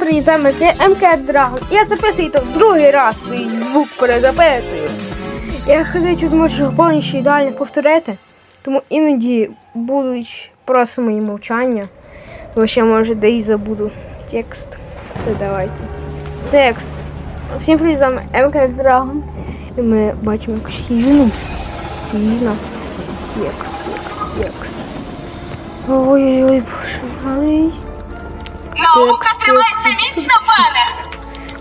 привіт, з МКР Драгон. Я записую то в другий раз свій звук перезаписую. Я хочу зможу повністю ідеально повторити, тому іноді будуть просто мої мовчання. Бо ще може де і забуду текст. Це давайте. Текст. Всім привіт, МКР Драгон. І ми бачимо якусь хижину. Хижина. Єкс, єкс, єкс. Ой-ой-ой, боже, малий. Наука текст, вічно, пане!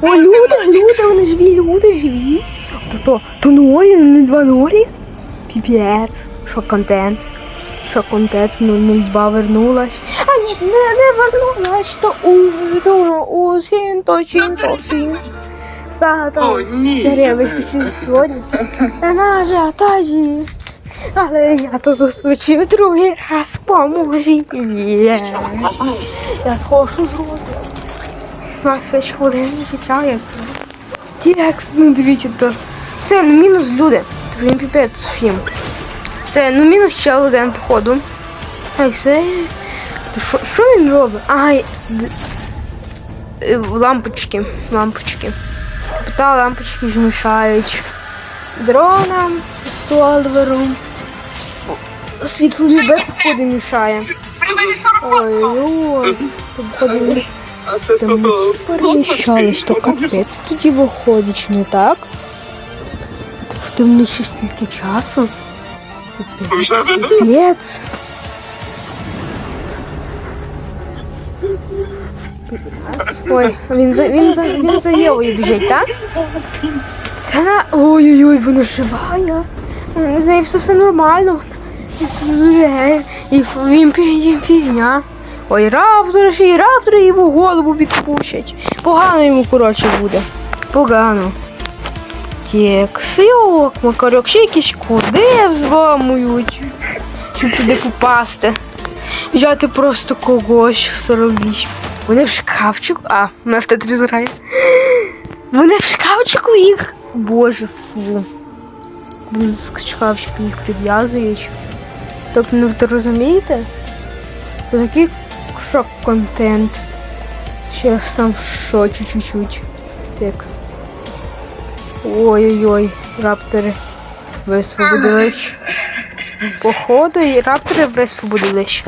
О, люди, люди, вони живі, люди живі. То то, то нолі, не два нолі? Піпець. Що контент? Що контент 002 вернулась? А ні, не, не вернулась, то увідомо у сінто, сінто, сін. Сага О, ні. серія вихід сьогодні. На наже тазі. Але я тут звучив другий раз, поможіть. Є. Я схожу з розуму. У нас 5 хвилин звичається. Текст, ну дивіться то. Все, ну мінус люди. То він піпець всім. Все, ну мінус ще один походу. А й все. То що, він робить? Д- е, Лампочки. Лампочки. Тобто та лампочки змішають. Дронам, солдвером. Світлові без походу мішає. Прибери 40 Ой-ой. Тут походу А це суто. переміщались, то капець тоді виходить, не так? Так в темні ще стільки часу. Капець. Ой, він за він за він за Євою біжить, так? Це ой-ой-ой, вона живая. З нею все, все нормально. І він він. Ой, раптори ще й раптори йому голову відпущать. Погано йому, коротше, буде. Погано. Тексйок, макарьок, ще якісь коди взламують. Щоб туди попасти. Взяти просто когось в 48. Вони в шкафчику. А, мене в зграє. Вони в шкафчику їх. Боже, фу. Блін, з шкафчика їх прив'язують. Тобто, ну ви розумієте? Такий шок контент. Ще я сам в шоці чуть-чуть. Текст. Ой-ой-ой, раптори висвободились. Походу, і раптори висвободились.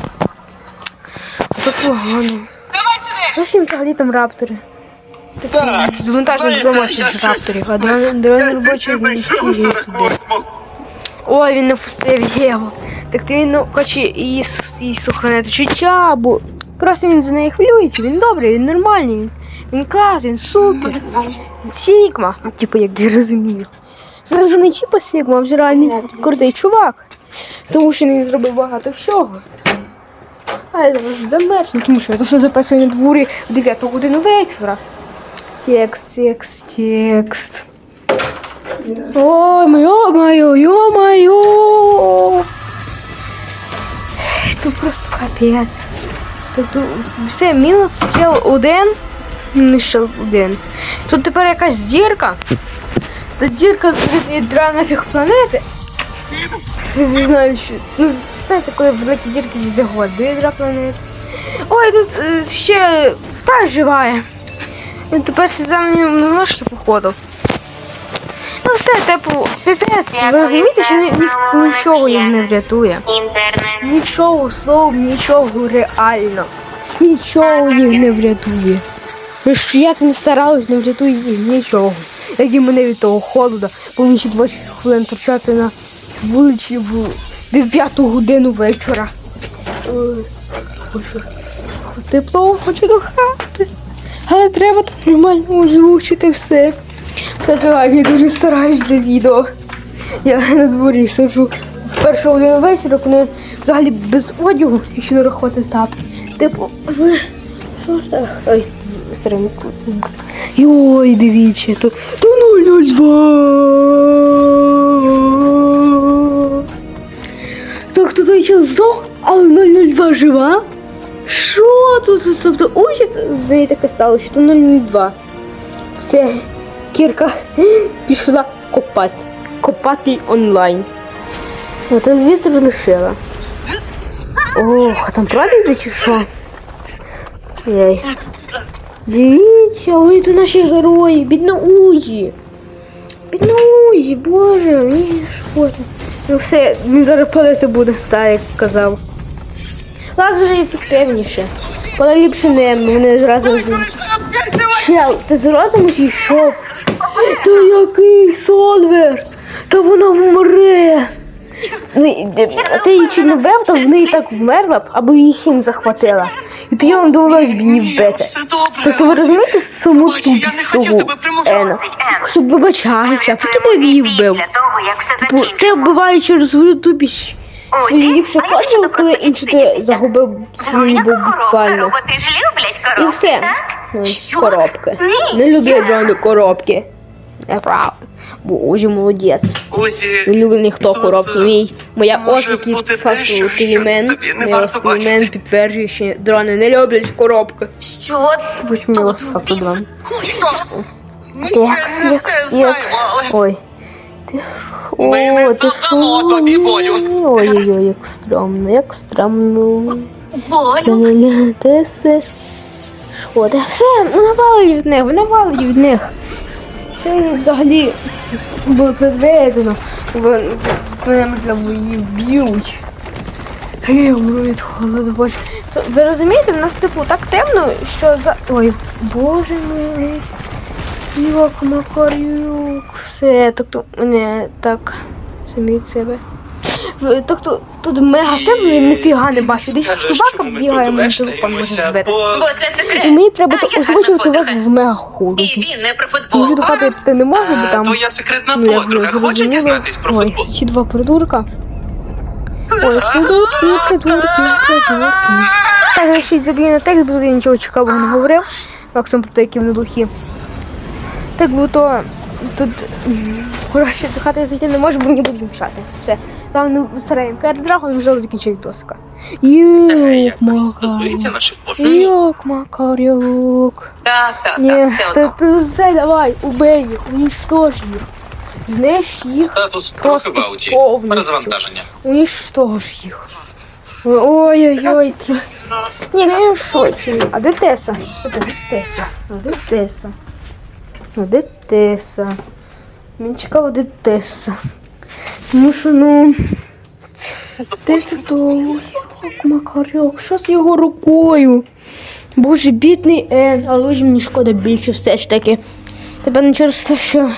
Це погано. Давай! Що ж їм взагалі там раптори? Так, Такий завантажник знаєте, замочить рапторів, а дрон, робочий не Ой, він не пустив Єву. Так то він ну, хоче її, їй сохранити життя, або просто він за неї хвилюється, він добрий, він нормальний, він, він клас, він супер. Сігма, типу, як я розумію. Це вже не чіпа Сігма, а вже реальний крутий чувак. Тому що він зробив багато всього. А я зараз замерзну, тому що я то все записую на дворі в 9 годину вечора. Текст, текст, текст. Ой, ё-моё, ё-моё. Тут просто капець. Тут, тут все, мінус ще один. Не ще один. Тут тепер якась зірка. Та зірка це від нафіг планети. Я Не знаю, що. Ну, знаєте, коли великі дірки звідти води для планети. Ой, тут е, ще птах живає. Він тепер сезонні ножки походу. Ну все, типу, піпець, ви розумієте, що ні, ні, нічого їх не врятує. Нічого, слов, нічого реально. Нічого їх не врятує. Ви ж Як не старались, не врятує їх нічого. Як і мене від того холода, повинні ще 20 хвилин торчати на вулиці в 9 годину вечора. Тепло хочу до хати. Але треба тут нормально озвучити все. Це я дуже стараюсь для відео. Я на дворі сиджу в першу годину вечора, коли взагалі без одягу, якщо не рахувати тапки. Типу, в шортах. Ой, серединку. Йой, дивіться, то, то 002. Так, той чел здох, але 002 жива? Що тут? Тобто, ой, з неї таке стало, що то 002. Все, Кірка пішла копати. Копати онлайн. Ну, телевізор лишила. Ох, а там правда чи що? Ей. Дивіться, ой, то наші герої, бідна Узі. Бідна Узі, боже, мій шкода. Ну все, він зараз палити буде, так як казав. Лазери ефективніше. Полегше не, вони зразу Чел, ти з розуму зійшов? Та який Сольвер? Та вона вмре. Ну, ти її чи не вбив, то в неї так вмерла б, або її хін захватила. І тоді вам довелось б її вбити. Тобто ви розумієте саму я тупість. Ена? Щоб вибачайся, а потім він її вбив. Все Типу, ти закінчимо. вбиває через свою тупість свою ти? ліпшу подругу, коли іншу ти загубив свою любов буквально. І все. Ну, Коробки. Не люблять дрони коробки. Неправда. Бо Узі молодець. Узі, Не любить ніхто Тут, коробки. е, Мій. Моя бути факту телемен бачити. підтверджує, що дрони не люблять коробки. Що? Ось мій ось факту дрон. знаємо, текс. але Ой. Ти шо? Ми Ти шо? тобі болю. Ой-ой-ой, як стрьомно, як стрьомно. Болю. Ти все. Де все, навалюють від них, навалюють від них. Це взагалі було предведено. Вони можливо її вб'ють. А я умру від холоду, боже. То, ви розумієте, в нас типу так темно, що за. Ой, боже мій. Йок, макарюк. Все, так то мене так. Саміть себе. Так тут мега темно, я ніфіга не бачу. Десь собака ми бігає, мені телефон може збити. бо це секрет. І мені треба А то озвучувати вас в мега І він не про Мені футбол. до хати йти не можу, бо Е, там. твоя секретна Ну, подруга хоче дізнатись про Ой, ці два придурка. Ой, придурки, придурки, придурки. Так, я ще й заб'ю на текст, бо тут я нічого цікавого не говорив. Максимум про те, які вони духи. Так, бо то тут краще до хати я зайти не можу, бо мені будуть мішати. Все. Там не стараємо. Кер Драгон вже закінчив доска. Це Юк, якось стосується Макар. наших пошуків. Юк, Макарюк. Так, так, Ні, так, одно. все давай, убей їх, уничтожь їх. Знеш їх, Статус Просто повністю. Перезавантаження. уничтожь їх. Ой-ой-ой, тр... Ні, ну я в шоці. А де Теса? Це? Де Теса? А де Теса? А де Теса? Мені цікаво, де Теса. Тому що, ну... Теса то... Макарьок, що з його рукою? Боже, бідний Ен, але ж мені шкода більше все ж таки. Тебе не через те, що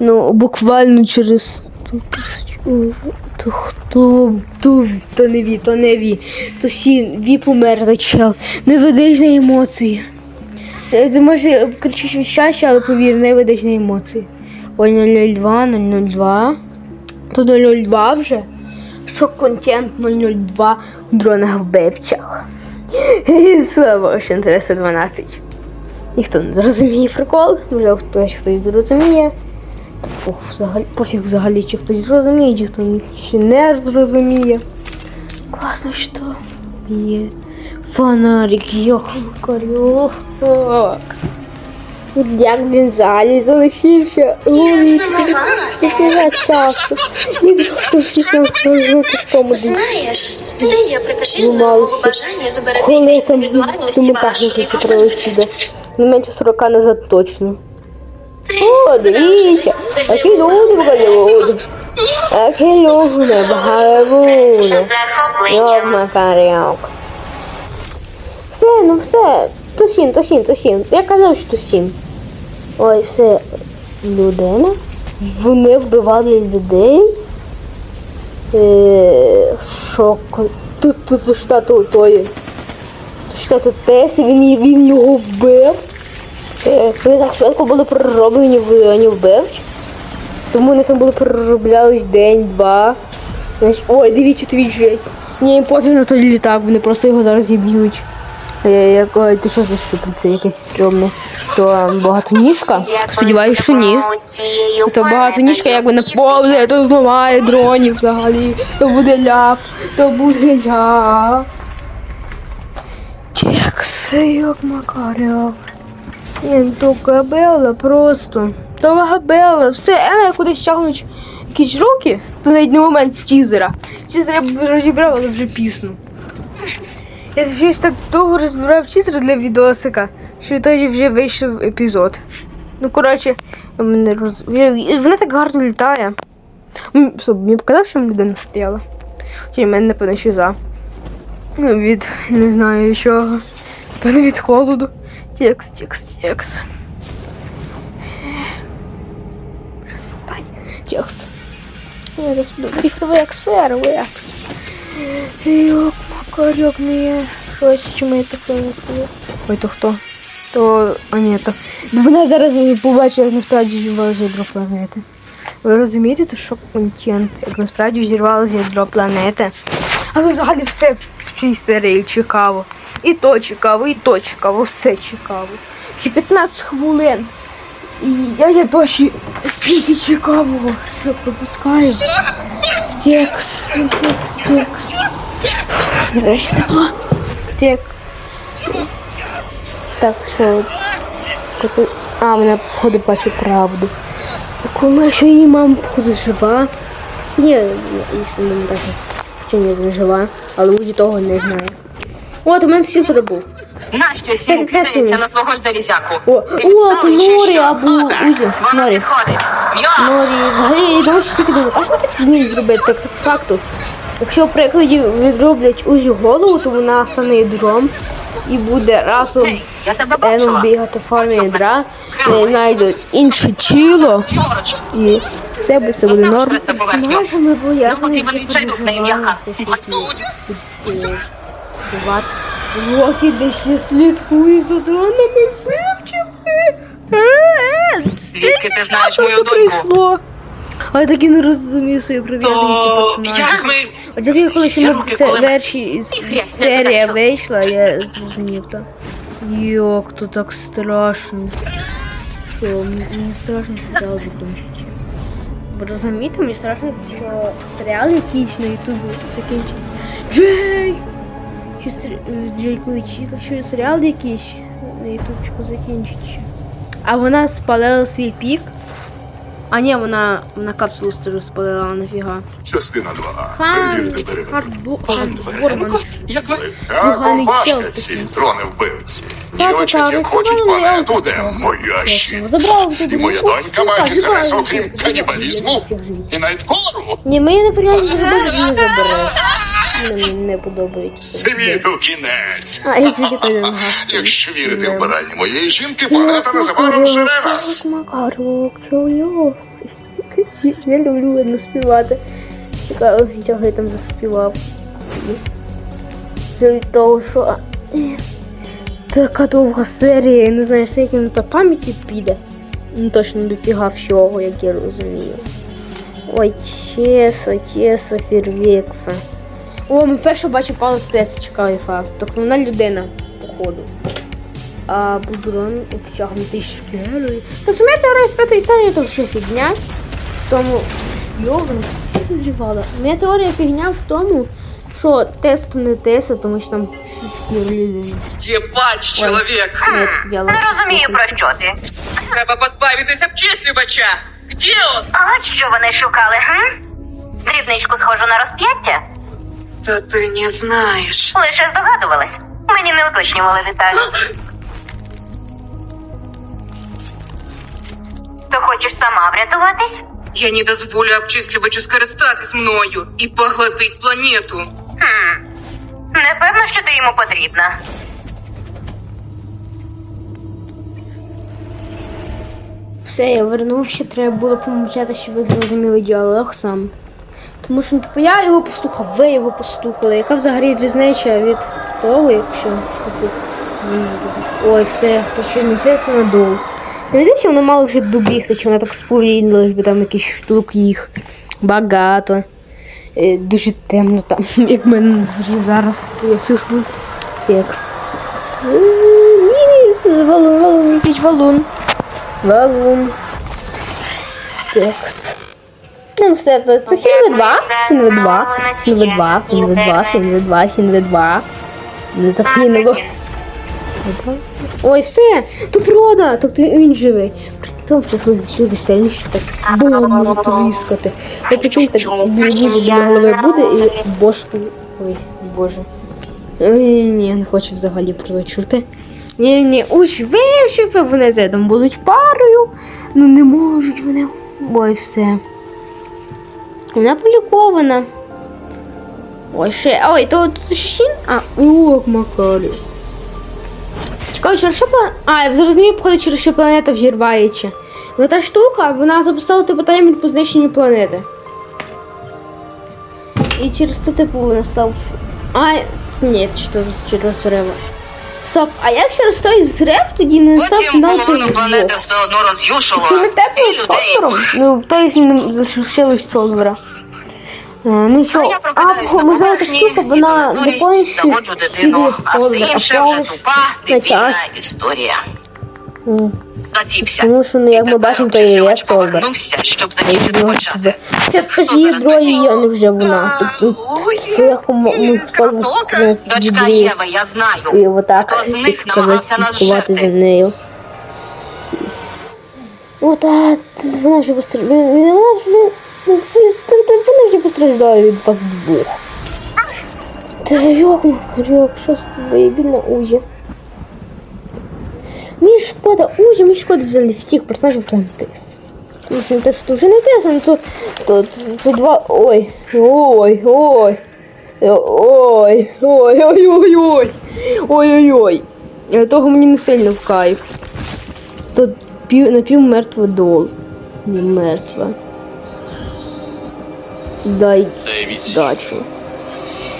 ну, буквально через То хто? То, то не ві, то не ві. То сін, ві померли, чел. Не ведеш на емоції. Е, Ти може кричиш від щастя, але повір, не ведеш на емоції. Ой, 002, 002. То 002 вже. Що контент 002 в дронах вбивчих. Слава Ocean 312. Ніхто не зрозуміє прикол, вже хтось хтось зрозуміє. Пох, взагалі, пофіг взагалі, чи хтось зрозуміє, чи хто ще не зрозуміє. Класно, що є фонарик, йок, макарюк. Як він взагалі залишився? Ой, який часу. І хто всі на свою в тому день. Знаєш, ідея притишила Зламалися. бажання зберегти Коли там демонтажники вашої прилетіли. Не менше 40 назад точно. О, дивіться, в Голлівуді. Які люди в Голлівуді. Йок, Макаряк. Все, ну все. Тусін, тусін, тусін. Я казав, що тусін. Ой, все. Людина. Вони вбивали людей. Е, що? Тут, тут штату тої. Штату Тес, він, він його вбив. Е, Вони так швидко були перероблені в районі вбивч. Тому вони там були перероблялись день-два. Ой, дивіться, твій жить. Ні, пофіг на той літак, вони просто його зараз зіб'ють. Як, ой, ти що за щупальце якесь стрьомне? То ем, багатоніжка? Сподіваюсь, що ні. То багатоніжка якби не повзе, то зламає дронів взагалі. То буде ляп, то буде ляп. Як Макаряк. Ні, то габела просто. То габела. Все, Ена кудись тягнуть якісь руки. То навіть не момент з тізера. Тізер я б розібрав, але вже пісно. Я щось так довго розбирав тізер для відосика, що тоді вже вийшов епізод. Ну, коротше, мене роз... Вона так гарно літає. Стоп, мені показав, що людина стояла. Чи мене, напевно, ще за. Ну, Від не знаю чого. Напевно, від холоду. Текс, текс, текс. Зараз відстань. Текс. Я зараз буду. Фейерверкс, фейерверкс. Йок, щось, чому я таке. Ой, то хто? То, а ні, то. Вона зараз побачить, як насправді зірвалося ядро планети. Ви розумієте, то що контент, як насправді зірвалося ядро планети. Але взагалі все в цій серії цікаво. І то цікаво, і то цікаво, все цікаво. Ще 15 хвилин. І я, я досі стільки цікавого, що пропускаю. Текс, текс, текс. Тепло. Текс. Так, що? А, вона, походу, бачу правду. Так вона, що її мама, походу, жива. Ні, якщо не навіть вчені не жива, але Уді того не знає. От, у мене все зробив. Нащо сім кидається на свого залізяку? О, Ти о, то відсталий чи Норі або Узі. Воно Норі. Норі, взагалі, я думаю, що стільки думаю, аж не так зробити, так, так факту. Якщо в прикладі відроблять Узі голову, то вона стане ядром і буде разом з Еном бігати в формі ядра, е, знайдуть інше тіло. І все буде, все буде норм. знаєш, що це Персонажами, бо я Ну, знаю, які переживали все світі. Два роки, де ще слідкує за дронами. Звідки ти знаєш Що це прийшло? А я так і не розумію свою прив'язаність до персонажа. як ми... От я коли ще ми все верші серія вийшла, я зрозумів то. Йок, то так страшно. Що, мені страшно серіал закінчити. Бо розумієте, мені страшно, що серіал якийсь на ютубі закінчить. Джей! Що сер- Джей полетіла, що серіал якийсь на ютубчику закінчить. А вона спалила свій пік. А ні, вона, вона капсулу стару спалила, нафіга. Частина 2. Хан, Перевірте перевірку. Харбу, Як ви? Поганий чел такий. дрони вбивці. Дівчат, як хочуть планету, де моя забрав І моя донька забрав інтерес, окрім канібалізму і навіть колору. Ні, мені не зробити, не забереш. Мені не подобається. Світу кінець. А, я тільки той не Якщо вірити в биральні моєї жінки, планета незабаром жере нас. Макарок, йо-йо. Я люблю одну співати. Чекаю, я там заспівав. Від того, що е, така довга серія, я не знаю, скільки на то пам'яті піде. Ну точно дофіга всього, як я розумію. Ой, чеса, чеса, фірвекса. О, ми вперше бачимо Павла Стеса, цікавий факт. Тобто вона людина, походу. А Будрон обтягнутий шкірою. Тобто моя теорія з п'ятої серії то ще фігня. В тому. Йо, вона все зрівала. Моя теорія фігня в тому, що тест не тест, тому що там шкіра людини. Єбать, чоловік! Я Не розумію, про що ти. Треба позбавитися обчислювача! Где он? А от що вони шукали, га? Дрібничку схожу на розп'яття? Та ти не знаєш. Лише здогадувалась. Мені не уточнювали деталі. То хочеш сама врятуватись? Я не дозволю обчислювачу скористатись мною і поглотить планету. Хм. Не певно, що ти йому потрібна. Все, я вернув, ще треба було помовчати, щоб ви зрозуміли діалог сам. Тому що, типу, я його послухав, ви його послухали. Яка взагалі різниця від того, якщо, типу, ой, все, хто ще несеться на дол. Не що воно мало вже добігти, чи вона так сповільнилась, бо там якийсь штук їх багато. Е, дуже темно там, як в мене на зараз. Я сишу текст. Валун, валун, якийсь валун. Валун. Текс. Ну, все, це 7v2, 7v2, 7v2, 7v2, 7v2, 7v2. Не закинуло. Ой, все, то прода, тобто він живий. Там чесно ще веселіше так бомбу тріскати. Я прикинь, так дуже біля голови буде і бошку. Ой, боже. Ой, ні, не хочу взагалі про це чути. Ні, ні, уж виживе, вони це там будуть парою. Ну не можуть вони. Ой, все. Вона полікована. Ой, ще. Ой, то сін? А, ок, Макарі. Цікаво, через що планета. А, я зрозумів, походу, через що планета взірвається. Ну та штука, вона записала типу таймер по знищенню планети. І через це типу вона. А, ні, через, через взрив. Стоп, а якщо через той тоді не став Потім половину планети все одно роз'юшило. Це не тепло фактором? Ну, в той ж не засушилось Солвера. Ну що, а, на можливо, та штука, вона не повністю дитину, слідує а все на час. історія. Заціпся. Тому що, ну, як ми бачимо, то є обчислювач щоб закінчити почати. Це Хто є дрої, а не вже вона. Тут, тут цех Дочка відбрів. Єва, я знаю. І отак, так сказати, слідкувати за нею. Ота, вона вже постраждала. Вона ж вже постраждала від вас двох. Та йок, Макарьок, що з тобою, бідна Ужі. Мені шкода Ужі, мені шкода взагалі всіх персонажів крім Тис. Тому що Тис то вже не Тис, а то, то, то, то два... Ой, ой, ой. Ой, ой, ой, ой, ой. Ой-ой-ой. Е, Того мені не сильно в кайф. Тут пів, напівмертва дол. Не мертва. Дай здачу.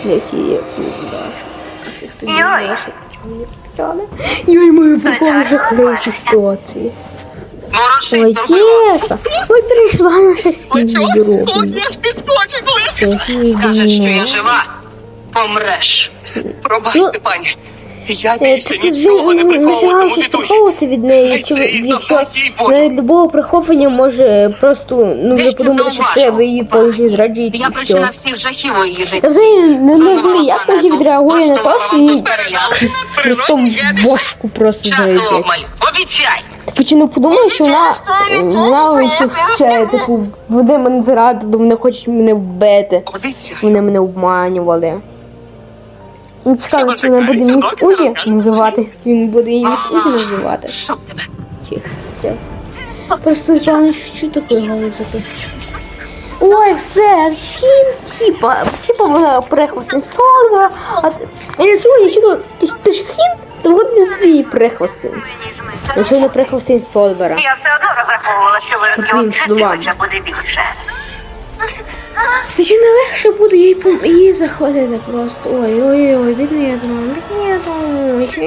Які є здачу. Нафіг тобі Йой. Почали? Йой, мою приколи жахливі ситуації. Ой. Теса! Ой, прийшла наша сім'я Ось я ж підскочив, коли Скажеш, що я жива, помреш. Пробачте, пані. Я Е, більше Так нічого не приховуватиму намагалася від від неї, їй болю. навіть любого приховування може просто ну вже подумати, що все, ви її повністю зраджуєте Я причина всіх жахів у її житті. Я взагалі не, не розумію, як вона відреагує на те, що влаштувала хрестом бошку просто обмаль. Обіцяй. Ти почину подумати, що вона вона ще, ще типу вони мене зрадили, вони хочуть мене вбити. Вони мене обманювали. Мені цікаво, чи вона буде міс Узі називати. Він буде її міс Узі називати. Просто певно, що такий голос записуєш. Ой, все, сін, типа, типа вона прихвостний солва, а ти... Я сьогодні, чи то, ти, ж- ти ж сін, то вгодно твій прихвостин. Не прихвостин Солвера? Я все одно розраховувала, що виробів словами. обчислювача буде більше. Це чи не легше буде їй, пом- її захватити просто. Ой, ой, ой, бідний я думаю, бідний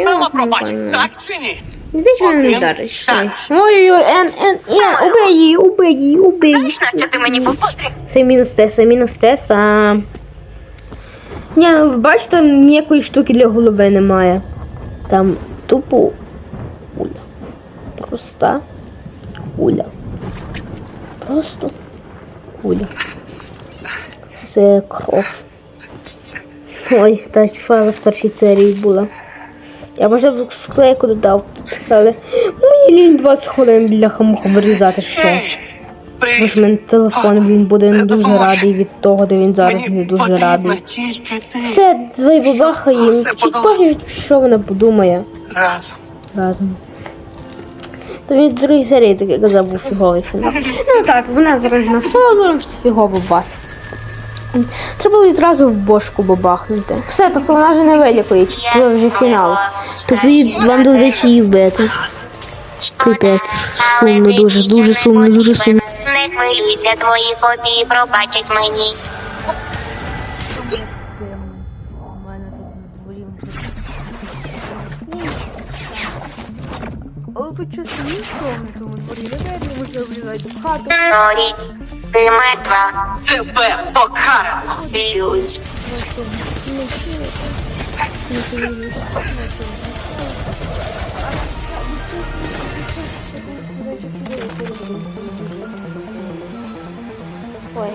я пробач, думаю. так чи ні? Де ж мене вдариш? шанс. Ой, ой, ен, ен, ен, убий її, убий її, убий її. Знаєш, що ти мені попотріб? Це мінус те, це мінус те, а... Ні, ну бачите, ніякої штуки для голови немає. Там тупо куля. Проста куля. Просто куля. Це кров. Ой, та фаза в першій серії була. Я бажав склейку додав тут, але мені лінь 20 хвилин для хамуха вирізати. Ей, Бо ж мене телефон він буде не дуже радий від того, де він зараз не Мені дуже радий. Все, твої бабаха їм. Чи бачиш, що вона подумає разом. разом. То він в другій серії таки казав був фіговий фінал. Ну так, вона зараз на солодором, фігово вас. Треба її зразу в бошку бабахнути. Все, тобто вона вже не вилікує, це вже фінал. Тобто вам доведеться її вбити. Капець, сумно, дуже, дуже сумно, дуже сумно. Не хвилюйся, твої копії пробачать мені. Але тут часу нічого на тому дворі. Не можна влізати в хату. Норі, ти мертва. Тебе покарано. Лють. Ой.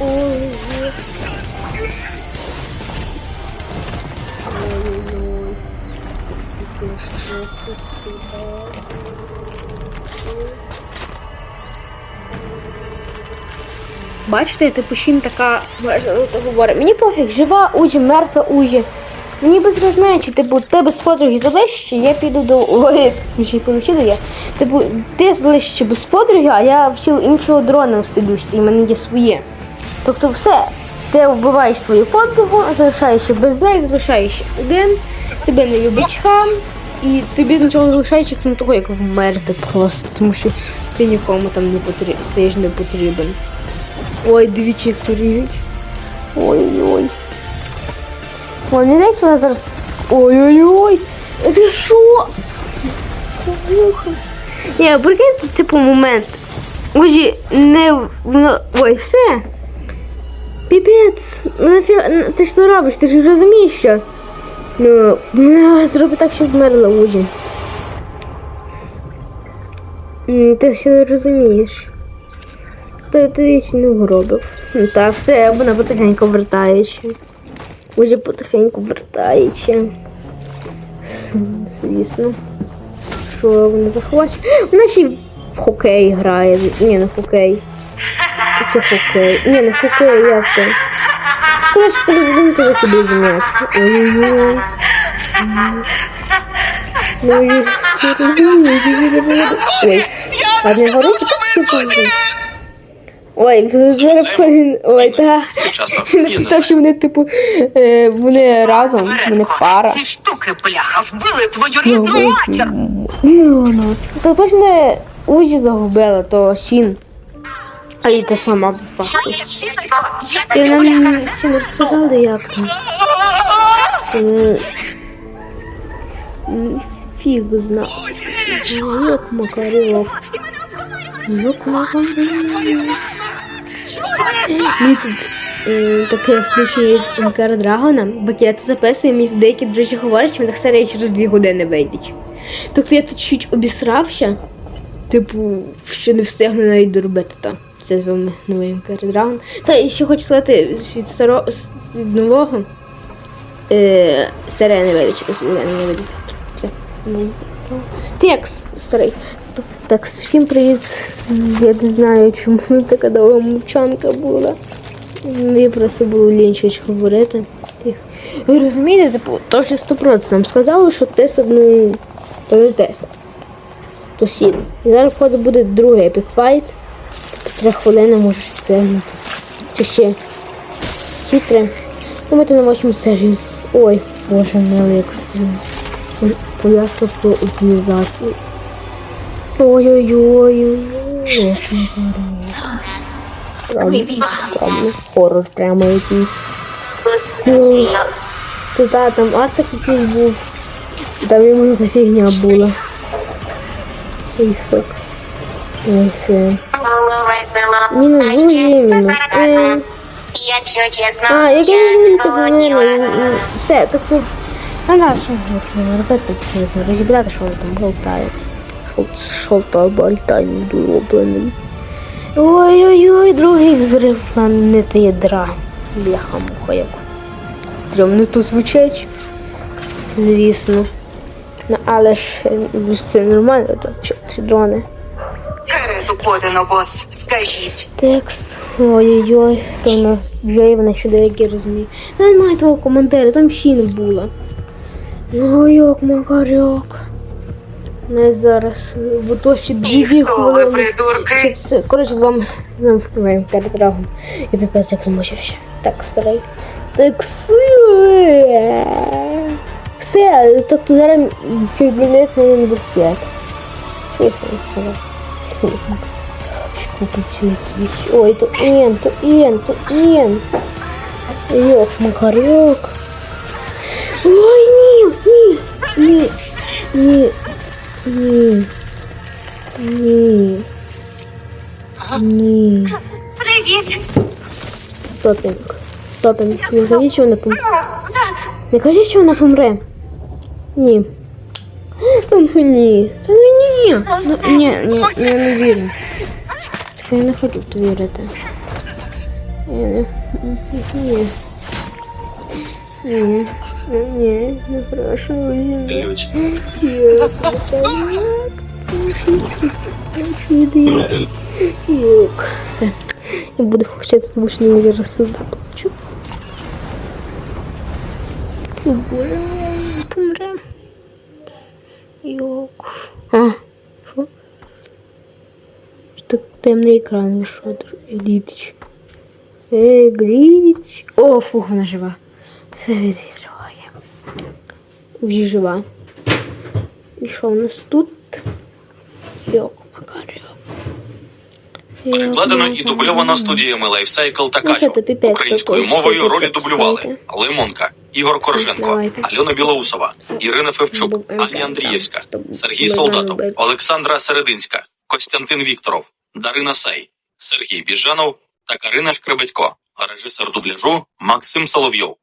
Ой. Ой-ой-ой. Пипец, просто пипец. Бачите, типу щін така важливо говорить. Мені пофіг, жива Ужі, мертва Ужі. Мені без різниці, типу, тебе подруги залиш, я піду до. Ой, смішні полетіли я. Типу, ти залишиш без подруги, а я вчив іншого дрона в сидушці, і в мене є своє. Тобто все, ти вбиваєш свою подругу, залишаєшся без неї, залишаєшся один, тебе не любить хам, і тобі нічого не залишається, крім того, як вмерти просто, тому що ти нікому там не потрібен, стаєш не потрібен. Ой, дивіться, як торгують. Ой-ой. Ой, мені здається, вона зараз. Ой-ой-ой! Це що? Ні, прикиньте, типу, момент. Може, не воно. Ой, все. Піпець. Ти що робиш? Ти ж розумієш, що? Ну, зробить так, щоб вмерла Ужі. Ти не розумієш. Ти ще не вробив. Ну та все, вона потихеньку вертається. Уже потихеньку вертається. Звісно. Що вона захвачує? Вона ще в хокей грає. Ні, не хокей. Чи хокей? Ні, не хокей, як то? Коротше, коли закидує за м'яч. Ой-ой-ой. Ну, не розумію, я не горить, чи позже? Ой, він- ой, та написав, що вони, типу, е, вони разом, вони пара. Ці штуки, бляха, вбили твою Ну, рідну матір. ну, ну. То точно Ужі загубила, то Сін. А і те сама по факту. І нам ще не розказали, як там. М, Фіг знав. Ну, Як Макарів. Як Макарів. Мені тут е, таке включення від Макара Драгона. Бакет записує, мені деякі друзі говорять, що він так серія через дві години вийдеть. Тобто я тут чуть обісрався. Типу, що не встигну навіть доробити то. Це з вами новий Макар Драгон. Та і ще хочу сказати від старого від нового. Е, серія не вийде через дві години, не вийде завтра. Все. Ну, Текс старий. Так, всім привіт. Я не знаю, чому така довга мовчанка була. Мені просто було щось говорити. Ви розумієте, типу, то вже 100% нам сказали, що Теса, ну, то не Теса. То сін. І зараз входить буде другий епік файт. Тобто три хвилини можеш стягнути. Чи ще. Хитре. Думайте на вашому сервісі. Ой, боже милий екстрим. Пов'язка про утилізацію. Ой-ой-ой. Прям, прям хорор прямо якийсь. Ну, то та, там артик якийсь був. Там йому за фігня була. Ой, фак. Ой, все. Мінус Зузі, мінус М. Якщо чесно, А, як я не зміг так зголодніла. змінила. Все, тобто. А на що от робити таке розібрати, що вони там болтають. Що що то недороблений. Ой-ой-ой, другий взрив планети ядра. Бляха муха як. Стрьомно тут звучить. Звісно. Ну, але ж е, це нормально, то що ці дрони. Карету подано, бос. Скажіть. Текст. Ой-ой-ой, то у нас вже вона ще деякі розуміє. Та немає того коментаря, там ще не було. Ну як макарьок. Не зараз, бо то ще дві хвилини. Коротше, з вами з вами передрагом. Я піпець як замочився. Так, старий. Так все. Тобто зараз відмінити на небезпек. Що я вам сказав? Якісь. Ой, то Ін, то Ін, то Ін. Йок, макарьок. Ой, ні, ні, ні, ні, ні, ні, ні. Привіт. Стопінг. Стопінг. Не кажіть, що вона помре. Не кажіть, що вона помре. Ні. Та ну ні. Та ну ні. Ну, ні, ні, я не вірю. Це я не хочу в це вірити. Я не... Ні. Ні. Ні, не прошу, Лузі. Йок, Юк, все. Я буду хочеться, тому що не зараз суд заплачу. О, боже, помре. Йоку. А, що? Так темний екран вийшов. Гліч. Ей, гліч. О, фух, вона жива. Все відвідриває. Вже жива. І що у нас тут? Йоку, Макаріо. Перекладено і дубльовано студіями Lifecycle та Ну, Качо. Українською мовою ролі дублювали. Лимонка, Ігор Корженко. Альона Білоусова, Ірина Февчук, Аня Андрієвська, Сергій Солдатов, Олександра Серединська, Костянтин Вікторов, Дарина Сей, Сергій Біжанов та Карина Шкребетько. Режисер дубляжу Максим Соловйов.